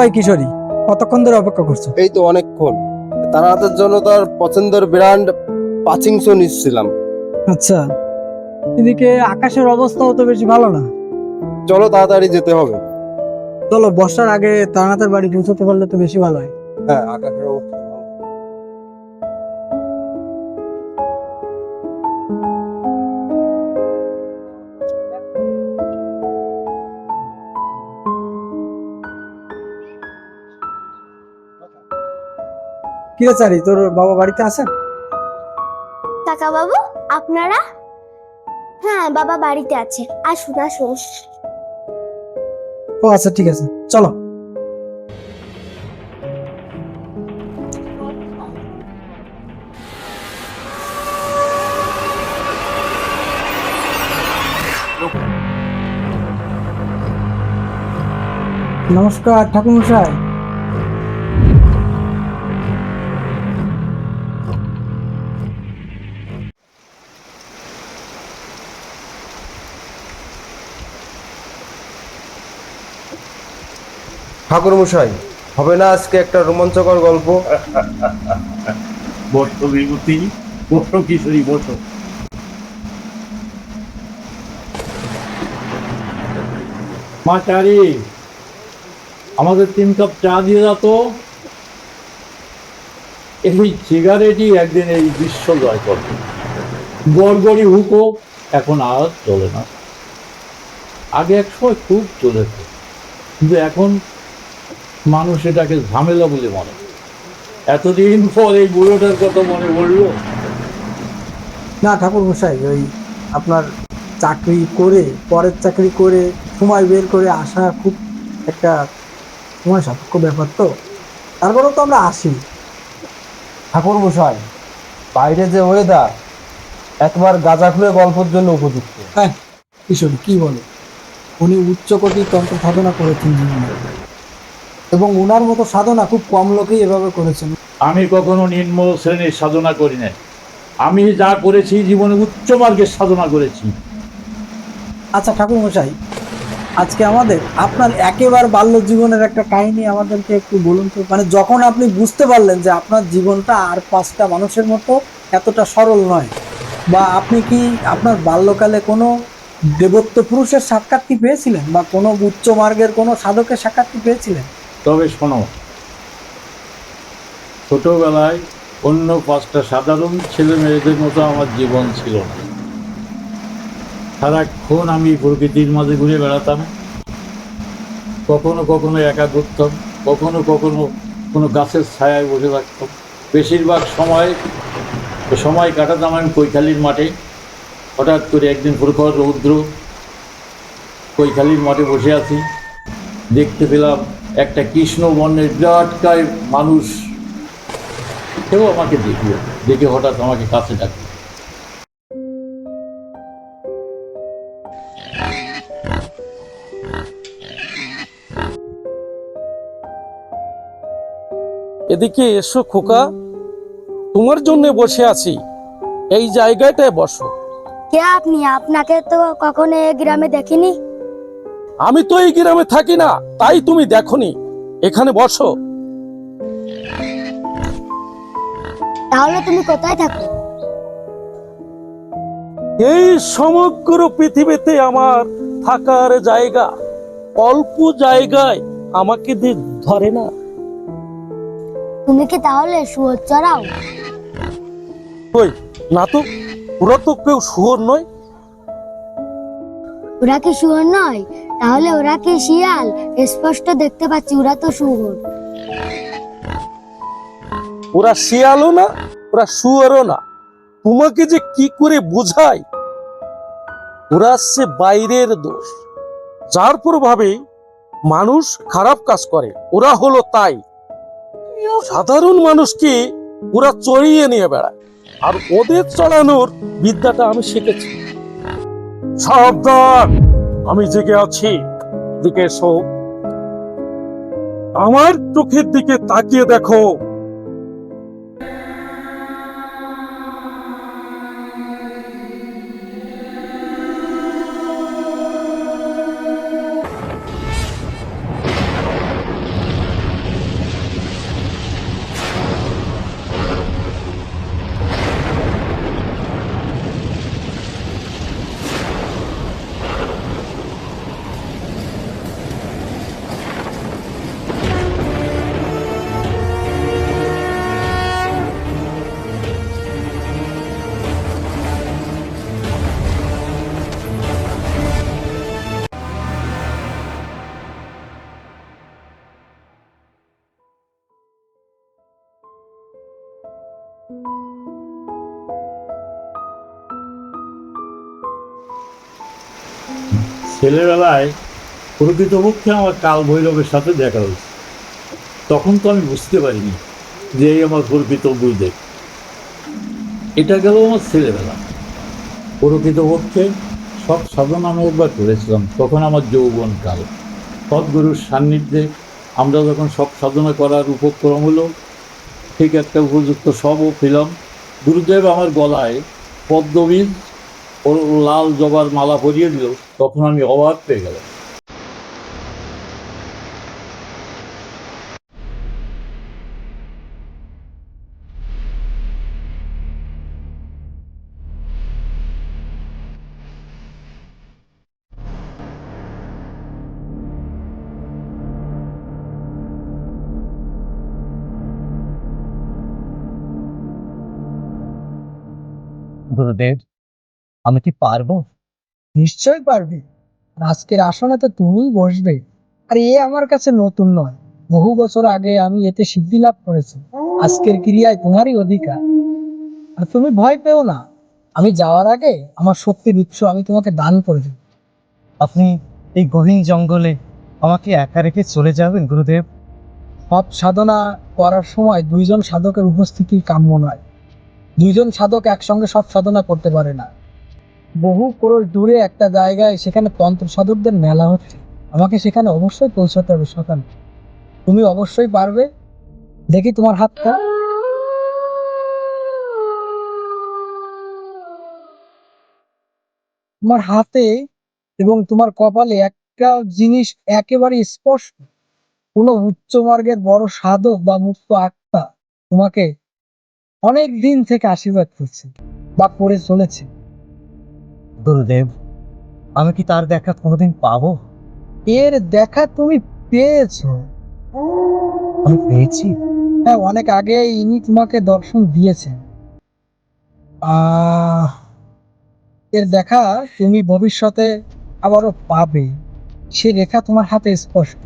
ভাই কিশোরী কতক্ষণ ধরে অপেক্ষা করছ? এই তো অনেকক্ষণ। তার হাতের জন্য তার পছন্দের ব্র্যান্ড পাচিংসো নিচ্ছিলাম। আচ্ছা এদিকে আকাশের অবস্থাও তো বেশি ভালো না। চলো তাড়াতাড়ি যেতে হবে। চলো বর্ষার আগে তারানাথের বাড়ি পৌঁছতে পারলে তো বেশি ভালো হয়। হ্যাঁ আকাশের অবস্থা কি রে চারি তোর বাবা বাড়িতে আছেন? কাকা বাবু আপনারা? হ্যাঁ বাবা বাড়িতে আছে। আসুন আসুন। ও আচ্ছা ঠিক আছে। চলো। নমস্কার ঠাকুর মশাই ঠাকুর মশাই হবে না আজকে একটা রোমাঞ্চকর গল্প? বসো বিভূতি, বসো কিশোরী, বসো। আমাদের তিন কাপ চা দিয়ে দাও তো। এই সিগারেটই একদিন এই বিশ্ব জয় করবে। গড়গড়ি হুকো, এখন আর চলে না। আগে এক সময় খুব চলেছে, কিন্তু এখন মানুষ এটাকে ঝামেলা বলে মনে এতদিন পর এই বুড়োটার কথা মনে পড়ল। না ঠাকুর মশাই ওই আপনার চাকরি করে পরের চাকরি করে সময় বের করে আসা খুব একটা সময় সাপেক্ষ ব্যাপার তো। তারপরেও তো আমরা আসি। ঠাকুর মশাই বাইরে যে ওয়েদার একবার গাঁজা খুলে গল্পের জন্য উপযুক্ত। হ্যাঁ কিশোরী কি বলে? উনি উচ্চকোটির তন্ত্র সাধনা করেছেন। জীবনে এবং ওনার মতো সাধনা খুব কম লোকেই এভাবে করেছেন। আমি কখনো নিম্ন শ্রেণির সাধনা করি নাই। আমি যা করেছি জীবনে উচ্চ মার্গের সাধনা করেছি। আচ্ছা ঠাকুর মশাই আজকে আমাদের আপনার একেবারে বাল্য জীবনের একটা কাহিনী আমাদেরকে একটু বলুন তো। মানে যখন আপনি বুঝতে পারলেন যে আপনার জীবনটা আর পাঁচটা মানুষের মতো এতটা সরল নয় বা আপনি কি আপনার বাল্যকালে কোনো দেবত্ব পুরুষের সাক্ষাৎ কি পেয়েছিলেন? বা কোনো উচ্চ মার্গের কোনো সাধকের সাক্ষাৎ কি পেয়েছিলেন? তবে শোনো, ছোটবেলায় অন্য পাঁচটা সাধারণ ছেলে মেয়েদের মতো আমার জীবন ছিল না। সারাক্ষণ আমি প্রকৃতির মাঝে ঘুরে বেড়াতাম। কখনো কখনো একা ঘুরতাম, কখনো কখনো কোনো গাছের ছায়ায় বসে থাকতাম। বেশিরভাগ সময় সময় কাটাতাম আমি কৈখালির মাঠে। হঠাৎ করে একদিন প্রখর রৌদ্র কৈখালির মাঠে বসে আছি। দেখতে পেলাম একটা কৃষ্ণ বর্ণের বিরাটকায় মানুষ কেউ আমাকে দেখল দেখে হঠাৎ আমাকে কাছে ডাকলো এদিকে এসো খোকা তোমার জন্য বসে আছি। এই জায়গাটায় বসো। কে আপনি? আপনাকে তো কখনো এ গ্রামে দেখিনি? আমি তো এই গ্রামে থাকি না তাই তুমি দেখনি। এখানে বসো। তাহলে তুমি কোথায় থাকো? এই সমগ্র পৃথিবীতে আমার থাকার জায়গা অল্প জায়গায় আমাকে ধরে না। তুমি কি তাহলে শুয়োর চড়াও? কই না তো ওরা তো কেউ শুয়োর নয়। ওরা কি শুয়োর নয়? তাহলে ওরা কি শিয়াল? স্পষ্ট দেখতে পাচ্ছি ওরা তো শুয়োর। ওরা শিয়ালও না, ওরা শুয়ারও না। তোমাকে যে কি করে বোঝাই? ওরা আসছে বাইরের দোষ। যার প্রভাবে মানুষ খারাপ কাজ করে, ওরা হলো তাই। সাধারণ মানুষকে ওরা চড়িয়ে নিয়ে বেড়ায়। আর ওদের চড়ানোর বিদ্যাটা আমি শিখেছি। সাবধান। আমি জেগে আছি। দিকে এসো। আমার চোখের দিকে তাকিয়ে দেখো। ছেলেবেলায় প্রকৃতপক্ষে আমার কাল ভৈরবের সাথে দেখা হয়েছে। তখন তো আমি বুঝতে পারিনি যে এই আমার প্রকৃত গুরুদেব এটা গেল আমার ছেলেবেলা। প্রকৃতপক্ষে সব সাধনা আমি একবার করেছিলাম, তখন আমার যৌবন কাল সদ্গুরুর সান্নিধ্যে আমরা যখন সব সাধনা করার উপক্রম হলো, ঠিক একটা উপযুক্ত সবও পেলাম। গুরুদেব আমার গলায় পদ্মবীজ ও লাল জবার মালা পরিয়ে দিল তখন আমি অবাক পেয়ে গেলাম। আমি কি পারব? নিশ্চয় পারবি। আজকের আসনে তো তুমিই বসবে। আর এ আমার কাছে নতুন নয়। বহু বছর আগে আমি এতে সিদ্ধি লাভ করেছি। আজকের ক্রিয়ায় তোমারই অধিকার। আর তুমি ভয় পেও না। আমি যাওয়ার আগে আমার শক্তির উৎস আমি তোমাকে দান করে দেব। আপনি এই গহীন জঙ্গলে আমাকে একা রেখে চলে যাবেন, গুরুদেব? সব সাধনা করার সময় দুইজন সাধকের উপস্থিতি কাম্য নয়। দুইজন সাধক একসঙ্গে সব সাধনা করতে পারে না। বহু ক্রোশ দূরে একটা জায়গায় সেখানে তন্ত্র সাধকদের মেলা হচ্ছে। আমাকে সেখানে অবশ্যই পৌঁছাতে হবে সকালে। তুমি অবশ্যই পারবে। দেখি তোমার হাতটা। তোমার হাতে এবং তোমার কপালে একটা জিনিস একেবারে স্পষ্ট। কোনো উচ্চ মার্গের বড় সাধক বা মুক্ত আত্মা তোমাকে অনেক দিন থেকে আশীর্বাদ করছে বা করে চলেছে। গুরুদেব আমি কি তার দেখা কোনোদিন পাবো? এর দেখা তুমি পেয়েছ। আমি পেয়েছি? হ্যাঁ অনেক আগে ইনি তোমাকে দর্শন দিয়েছেন। এর দেখা তুমি ভবিষ্যতে আবারও পাবে। সে রেখা তোমার হাতে স্পষ্ট।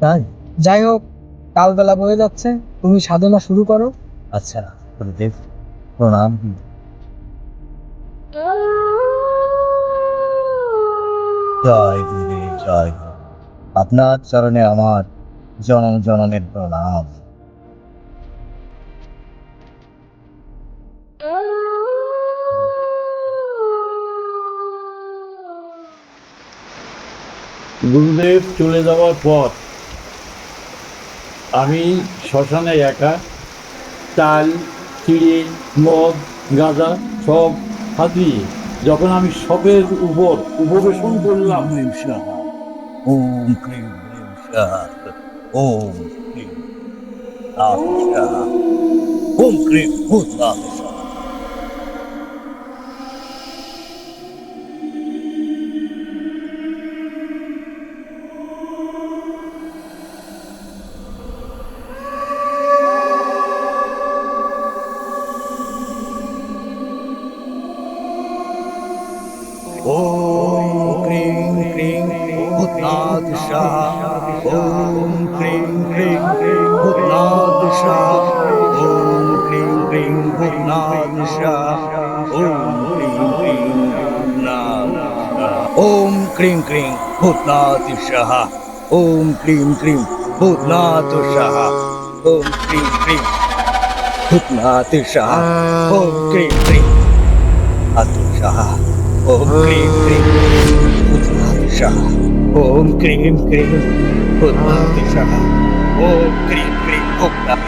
তাই? যাই হোক কালবেলা বয়ে যাচ্ছে। তুমি সাধনা শুরু করো। আচ্ছা গুরুদেব প্রণাম। জয় গুরুদেব, জয় গুরু। আপনার চরণে আমার জনম জননের প্রণাম গুরুদেব চলে যাওয়ার পর আমি শ্মশানে একা, চাল, চিড়ে, মদ, গাঁজা সব হাতিয়ে যখন আমি সবের উপর উপবেশন করলাম ওম ক্রিম ওম ক্রিম ওম ক্রিম ওম ক্রিং ক্রিং ভূতনাথ শাহ ওম ক্রিং ক্রিং ভূতনাথ শাহ ওম ক্রিং ক্রিং আতু শাহ ওম ক্রিং ক্রিং ভূতনাথ শাহ ওম ক্রিং ক্রিং ভূতনাথ শাহ ওম ক্রিং ক্রিং ভূতনাথ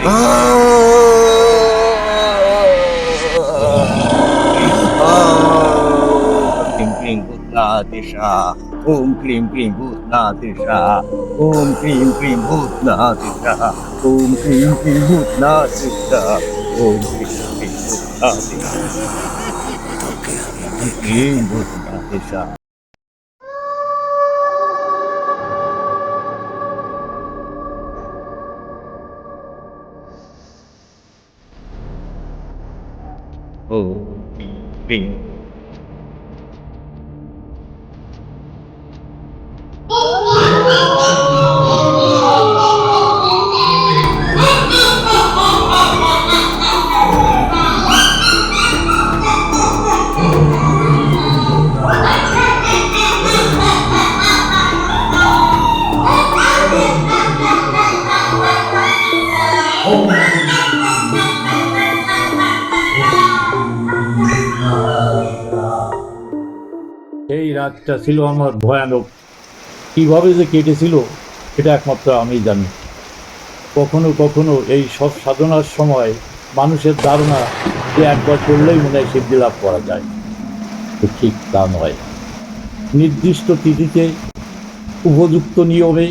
ক্রিং ক্রিং ভূতনাথ শাহ ওম ক্রিং ক্রিং ভূতনাথ শাহ ওম ক্রিং ক্রিং ভূতনাথ শাহ ওম ক্রিং ক্রিং ভূতনাথ শাহ ওম ক্রিং ক্রিং ভূতনাথ শাহ ক্রিং ভূতনাথ শাহ Oh, bing. রাতটা ছিল আমার ভয়ানক। কীভাবে যে কেটেছিল এটা একমাত্র আমি জানি। কখনো কখনো এই সব সাধনার সময় মানুষের ধারণা যে একবার করলেই মনে হয় সিদ্ধি লাভ করা যায়। তো ঠিক তা নয়। নির্দিষ্ট তিথিতে উপযুক্ত নিয়মে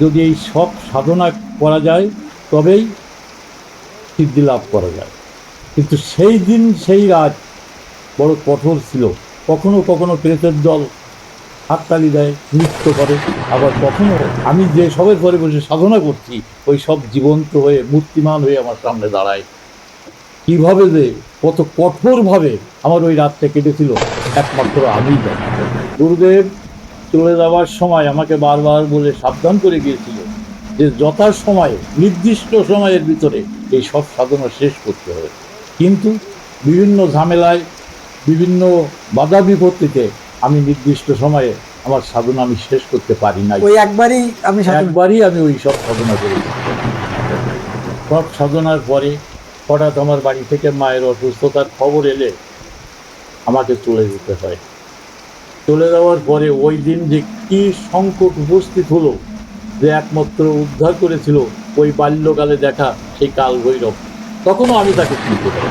যদি এই সব সাধনা করা যায়, তবেই সিদ্ধি লাভ করা যায়। কিন্তু সেই দিন, সেই রাত বড় কঠোর ছিল। কখনো কখনো প্রেতের দল হাততালি দেয়, নৃত্য করে। আবার কখনো আমি যে সবের পরে বসে সাধনা করছি, ওই সব জীবন্ত হয়ে, মূর্তিমান হয়ে আমার সামনে দাঁড়ায়। কীভাবে যে, কত কঠোরভাবে আমার ওই রাতটা কেটেছিল, একমাত্র আমি গুরুদেব চলে যাওয়ার সময় আমাকে বারবার বলে সাবধান করে গিয়েছিল যে যথা সময়ে নির্দিষ্ট সময়ের ভিতরে এই সব সাধনা শেষ করতে হবে। কিন্তু বিভিন্ন ঝামেলায় বিভিন্ন বাধা বিপত্তিতে আমি নির্দিষ্ট সময়ে আমার সাধনা আমি শেষ করতে পারি নাই। ওই একবারই সাধনা একবারই আমি ওই সব সাধনা করি। সব সাধনার পরে হঠাৎ আমার বাড়ি থেকে মায়ের অসুস্থতার খবর এলে আমাকে চলে যেতে হয়। চলে যাওয়ার পরে ওই দিন যে কি সংকট উপস্থিত হলো যে একমাত্র উদ্ধার করেছিল ওই বাল্যকালে দেখা সেই কাল ভৈরব তখনও আমি তাকে চিনতে পারি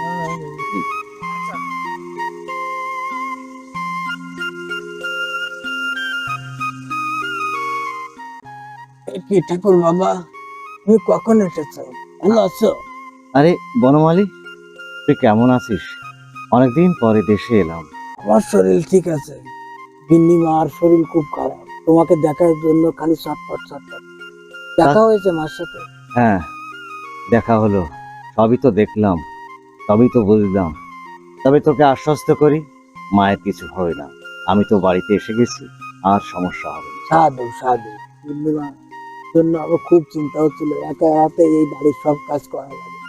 কি ঠাকুর বাবা। তুমি কখন এসেছ? ভালো আছো? আরে বনমালী তুই কেমন আছিস? অনেকদিন পরে দেশে এলাম। আমার শরীর ঠিক আছে। বিন্নি মার শরীর খুব খারাপ। তোমাকে দেখার জন্য খালি ছটফট ছটফট দেখা হয়েছে মার সাথে? হ্যাঁ দেখা হলো। সবই তো দেখলাম সবই তো বুঝলাম। তবে তোকে আশ্বস্ত করি মায়ের কিছু হবে না। আমি তো বাড়িতে এসে গেছি আর সমস্যা হবে সাধু সাধু বিন্নি মার জন্য আমার খুব চিন্তা হচ্ছিল একা হাতে এই বাড়ির সব কাজ করা লাগে।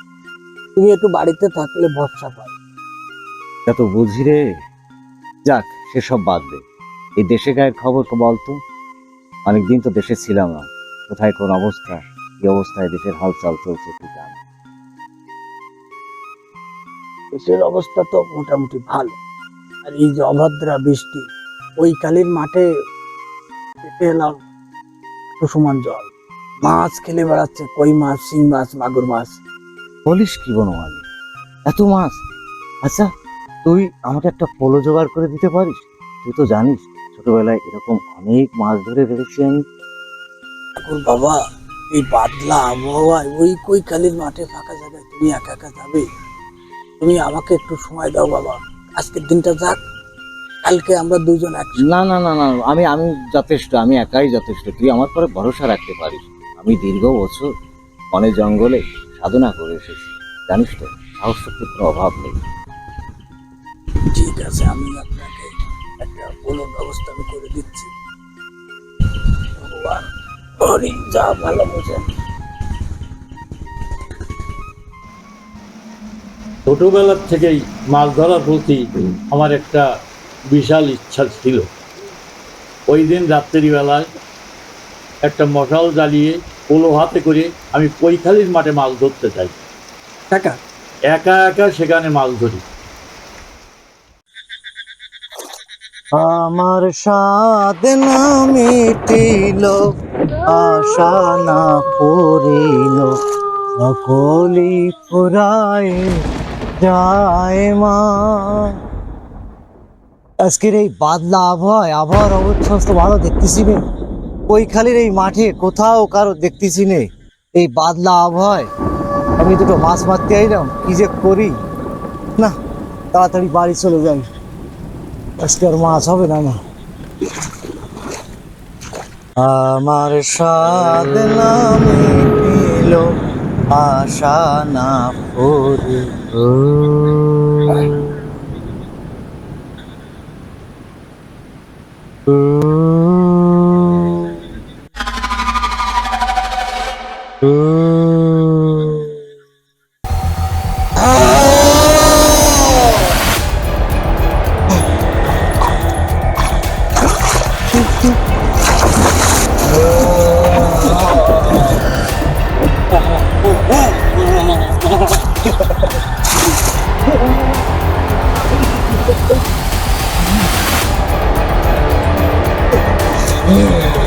তুমি একটু বাড়িতে থাকলে ভরসা পাই তা তো বুঝি রে। যাক সেসব বাদ দে। এই দেশে গায়ের খবর তো বলতো অনেকদিন তো দেশে ছিলাম না। কোথায় কোন অবস্থা? কি অবস্থায় দেশের হালচাল চলছে কি জানি। দেশের অবস্থা তো মোটামুটি ভালো। আর এই যে অভদ্রা বৃষ্টি ওই কালীর মাঠে পেতে এলাম জল। মাছ খেলে বেড়াচ্ছে কই মাছ শিং মাছ মাগুর মাছ। বলিস কি বনমালী? এত মাছ? আচ্ছা তুই আমাকে একটা পোলো জোগাড় করে দিতে পারিস? তুই তো জানিস ছোটবেলায় এরকম অনেক মাছ ধরে ফেলেছি আমি। ঠাকুর বাবা এই বাদলা আবহাওয়ায় ওই কই কালীর মাঠে ফাঁকা জায়গায় তুমি একা একা যাবে? তুমি আমাকে একটু সময় দাও বাবা আজকের দিনটা যাক কালকে আমরা দুজন এক না না না না আমি আমি যথেষ্ট আমি একাই যথেষ্ট তুই আমার পরে ভরসা রাখতে পারিস। আমি দীর্ঘ বছর বনে জঙ্গলে সাধনা করে এসেছি। জানিস তো সাহস শক্তির কোনো অভাব নেই। ঠিক আছে আমি আপনাকে একটা কোনো ব্যবস্থা আমি করে দিচ্ছি। ভগবান যা ভালো বোঝেন ছোটবেলার থেকেই মাছ ধরার প্রতি আমার একটা বিশাল ইচ্ছা ছিল। ওই দিন রাত্রিবেলায় একটা মশাল জ্বালিয়ে পোলো হাতে করে আমি কৈখালির মাঠে মাছ ধরতে চাই। কাকা একা একা সেখানে মাছ ধরি। আমার স্বাদ না মিটিল আশা না পড়িল সকলি ফুরায় যায় মা। আজকের এই বাদলা আবহাওয়ায় আবহাওয়ার অবস্থা ভালো দেখতেছি নে ওই খালির এই মাঠে কোথাও কারও দেখতেছি নে। এই বাদলা আবহাওয়ায় আমি দুটো মাছ মারতে আইলাম, কি যে করি? না, তাড়াতাড়ি বাড়ি চলে যাই। আজকে আর মাছ হবে না না। আমার স্বাদ না মিটিল আশা না পড়িল। আমি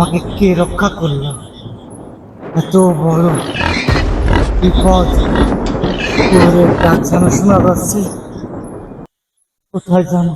আমাকে কে রক্ষা করল? এত বড় বিপদ ডাক যেন শোনা কোথায় জানো?